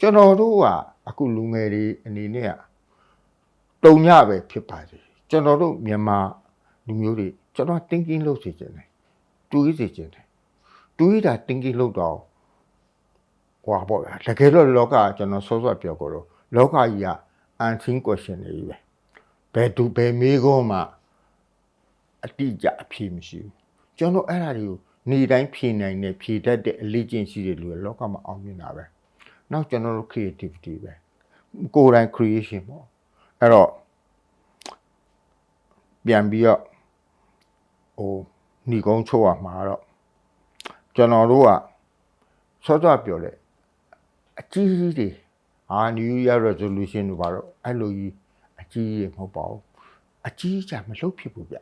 ကျွန်တော်တို့ကအခုလူငယ်တွေအနေနဲ့ကတုံညပဲဖြစ်ပါစေကျွန်တော်တို့မြန်မာလူမျိုးတွေကျွန်တော် thinking လုပ်စေချင်တယ်တွေးစေချင်တယ်တွေးတာ thinking လုပ်တော့ဟွာပေါ့ဗျာတကယ်တော့လောကကကျွန်တော်စောစောပြောကြတော့လောကကြီးက unseen question တွေကြီးပဲဘယ်သူဘယ်မေးခွန်းမှအတိအကျအဖြေမရှိဘူးကျွန်တော်အဲ့ဒါတွေကိုနေတိုင်းဖြေနိုင်တဲ့ဖြေတတ်တဲ့အလေးကျင့်ရှိတဲ့လူကလောကမှာအောင်မြင်တာပဲ နောက်ကျွန်တော်တို့ creativity ပဲကိုယ်တိုင် creation ပေါ့အဲ့တော့ပြန်ပြီးတော့ဟိုညီကုန်းချုပ်ရမှာတော့ကျွန်တော်တို့ကစောစောပြောတယ်အကြီးကြီးတွေဟာ New Year resolution တို့ပါတော့အဲ့လိုကြီးအကြီးကြီးမဟုတ်ပါဘူးအကြီးကြီးမလုပ်ဖြစ်ဘူးဗျ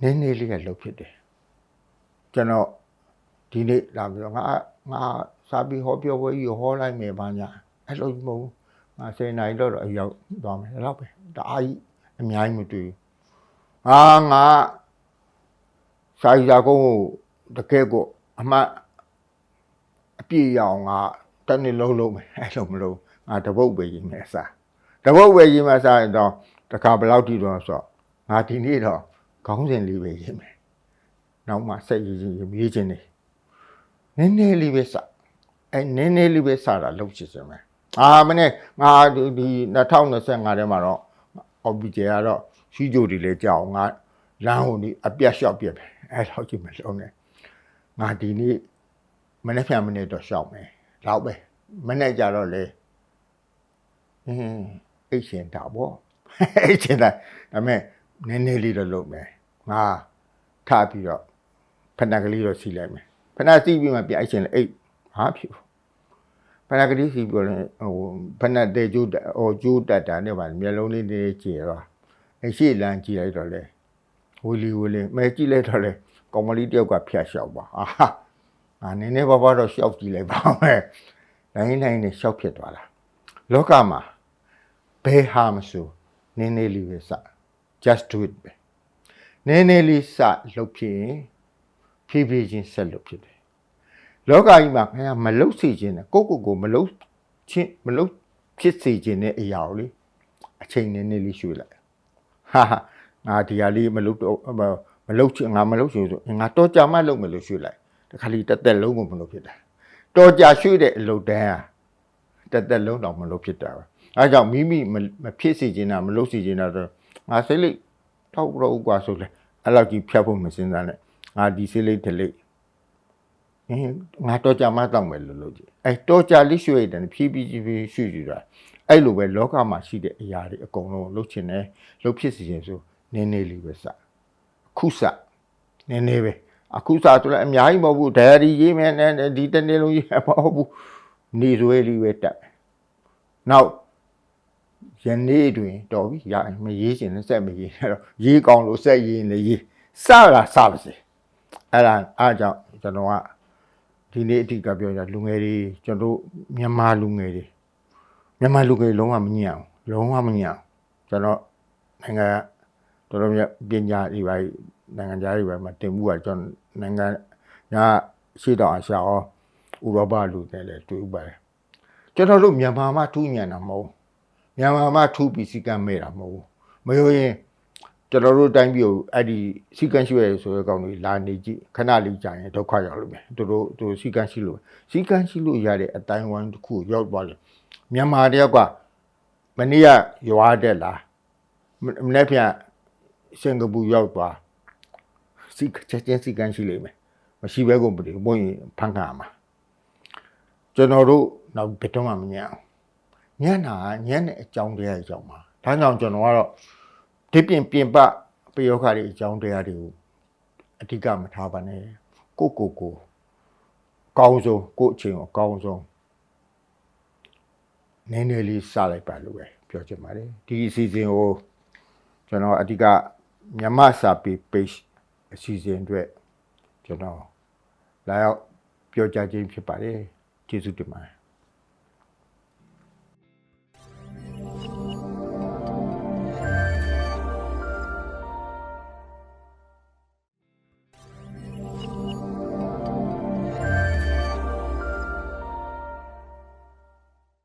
နည်းနည်းလေးကလုပ်ဖြစ်တယ်ကျွန်တော်ဒီနေ့လာပြီးတော့ငါငါ စာပြီးဟောပြောပွဲကြီးဟောလိုက်မယ်ဘာညာအဲ့လိုမဟုတ်ဘူးငါစေနိုင်တော့တော့အရောက်သွားမယ်အဲ့တော့ပဲဒါအားကြီးအများကြီးမတွေ့ဘူးအာငါစာရီစာကုန်းကိုတကယ်ကိုအမှတ်အပြည့်ရအောင်ငါတနေ့လုံးလုံးမယ်အဲ့လိုမလို့ငါတပုတ်ပဲရေးမယ်အစားတပုတ်ပဲရေးမယ်အစားရင်တော့တခါဘယ်လောက်ထိတော့ဆိုတော့ငါဒီနေ့တော့ခေါင်းစဉ်လေးပဲရေးမယ်နောက်မှဆက်ရေးရေးရေးခြင်းနေနည်းနည်းလေးပဲစ အဲနည်းနည်းလေးပဲစတာလုပ်ချင်စမ်းမယ်အာမနေ့ငါဒီဒီ2025ထဲမှာတော့ object ကတော့ရှိကြိုတွေလည်းကြောက်ငါလမ်းဟိုဒီအပြတ်လျှောက်ပြက်ပဲအဲ့တော့ကြည့်မလုံးနဲ့ငါဒီနေ့မနေ့ဖြန်မနေ့တော့လျှောက်မယ်တော့ပဲမနေ့ကြတော့လေအင်းအိတ်ရှင်တာပေါ့အိတ်ရှင်တာဒါပေမဲ့နည်းနည်းလေးတော့လုပ်မယ်ငါထပြီးတော့ဖဏကလေးတော့စီလိုက်မယ်ဖဏစီပြီးမှပြအိတ်ရှင်လေအိတ် ဟာဖြစ်ဘူးဖဏကလေးစီပြီးတော့ဟိုဖဏတဲ့ကျိုးဟိုကျိုးတက်တာနဲ့ပါမျက်လုံးလေးတွေကျေတော့အရှိလန်းကြည့်လိုက်တော့လေဝီလီဝီလီမဲကြည့်လိုက်တော့လေကောင်မလေးတယောက်ကဖျက်လျှောက်ပါအာဟာအာနည်းနည်းပါးပါးတော့ရှောက်ကြည့်လိုက်ပါမယ်တိုင်းတိုင်းနဲ့ရှောက်ဖြစ်သွားတာလောကမှာဘယ်ဟာမဆိုနည်းနည်းလေးပဲစ just do it ပဲနည်းနည်းလေးစလုပ်ဖြစ်ရင်ဖြည်းဖြည်းချင်းဆက်လုပ်ဖြစ်တယ် လောကကြီးမှာခင်ဗျာမလုတ်စေခြင်းနဲ့ကိုယ့်ကိုယ်ကိုမလုတ်ချင်းမလုတ်ဖြစ်စေခြင်းတဲ့အရာကိုလေအချိန်နည်းနည်းလေးရွှေ့လိုက်ဟာဟာငါဒီဟာလေးမလုတ်တော့မမလုတ်ချင်ငါမလုတ်ချင်ဆိုငါတော့ကြာမှလုတ်မယ်လို့ရွှေ့လိုက်တခါလေးတက်တက်လုံးကိုမလုတ်ဖြစ်တာတော်ကြာရွှေ့တဲ့အလုပ်တန်းဟာတက်တက်လုံးတော့မလုတ်ဖြစ်တာပဲအဲဒါကြောင့်မိမိမမဖြစ်စေခြင်းတာမလုတ်စေခြင်းတာဆိုငါစိတ်လိတ်ထောက်တော့ဥကွာဆိုလေအဲ့လောက်ကြီးဖြတ်ဖို့မစင်စားနဲ့ငါဒီစိတ်လိတ်တလိတ် အင်းငါတော့ကြာမှတောက်မယ်လို့လို့ကြည့်အဲတော့ကြာလေးရွှေ့တယ်ဖြည်းဖြည်းဖြည်းဖြည်းရွှေ့ကြည့်တာအဲ့လိုပဲလောကမှာရှိတဲ့အရာတွေအကုန်လုံးလှုပ်ချင်တယ်လှုပ်ဖြစ်စီခြင်းဆိုနည်းနည်းလေးပဲစအခုစနည်းနည်းပဲအခုစဆိုလည်းအများကြီးမဟုတ်ဘူးဒိုင်ရီရေးမယ်နဲ့ဒီတနေ့လုံးရေးမဟုတ်ဘူးနေရွယ်လေးပဲတက်မယ်နောက်ယနေ့တွင်တော်ပြီရမရေးချင်လည်းစက်မရေးနဲ့တော့ရေးကောင်းလို့စက်ရေးရင်လည်းရေးစတာစပါစေအဲ့ဒါအားကြောင့်ကျွန်တော်က ဒီနေ့အထိကပြောကြလူငယ်တွေကျွန်တော်တို့မြန်မာလူငယ်တွေမြန်မာလူငယ်လုံးဝမညံ့ဘူးလုံးဝမညံ့ဘူးကျွန်တော်နိုင်ငံတော်တော်များပညာတွေပါနိုင်ငံသားတွေပါမှာတင်မှုကကျွန်တော်နိုင်ငံညာရှေ့တော့အရှာရောဥရောပလူတွေလည်းတွေ့ဥပါတယ်ကျွန်တော်တို့မြန်မာမှာထူးညံ့တာမဟုတ်ဘူးမြန်မာမှာထူးပြီးစီကံမဲ့တာမဟုတ်ဘူးမဟုတ်ရင် ကျွန်တော်တို့တိုင်းပြည်ကိုအဲ့ဒီစီကံရှိရဆိုတဲ့ကောင်တွေလာနေကြည့်ခဏလေးကြာရင်ဒုက္ခရောက်လို့မယ်သူတို့သူစီကံရှိလို့စီကံရှိလို့ရတဲ့အတိုင်းဝိုင်းတစ်ခုရောက်သွားတယ်မြန်မာတယောက်ကမနေ့ကရွာတက်လာမနေ့ပြန်စင်ကာပူရောက်သွားစီချက်ချင်းစီကံရှိလိမ့်မယ်မရှိဘဲကုန်ပြီဘုန်းကြီးဖန်ခါမှာကျွန်တော်တို့နောက်ဘယ်တော့မှမညံ့အောင်ညံ့တာညံ့တဲ့အကြောင်းတရားအကြောင်းပါဒါကြောင့်ကျွန်တော်ကတော့ ဒီပြင်ပြင်ပပယောခတွေအကြောင်းတရားတွေကိုအဓိကမထားပါနဲ့ကိုကိုကိုကောင်းဆုံးကိုအချိန်ကိုအကောင်းဆုံးနည်းနည်းလေးစလိုက်ပါလို့ပဲပြောချင်ပါတယ်ဒီအစီအစဉ်ကိုကျွန်တော်အဓိကမြမစာပေ page အစီအစဉ်အတွက်ကျွန်တော်လာရောက်ပြောကြားခြင်းဖြစ်ပါတယ်ကျေးဇူးတင်ပါတယ်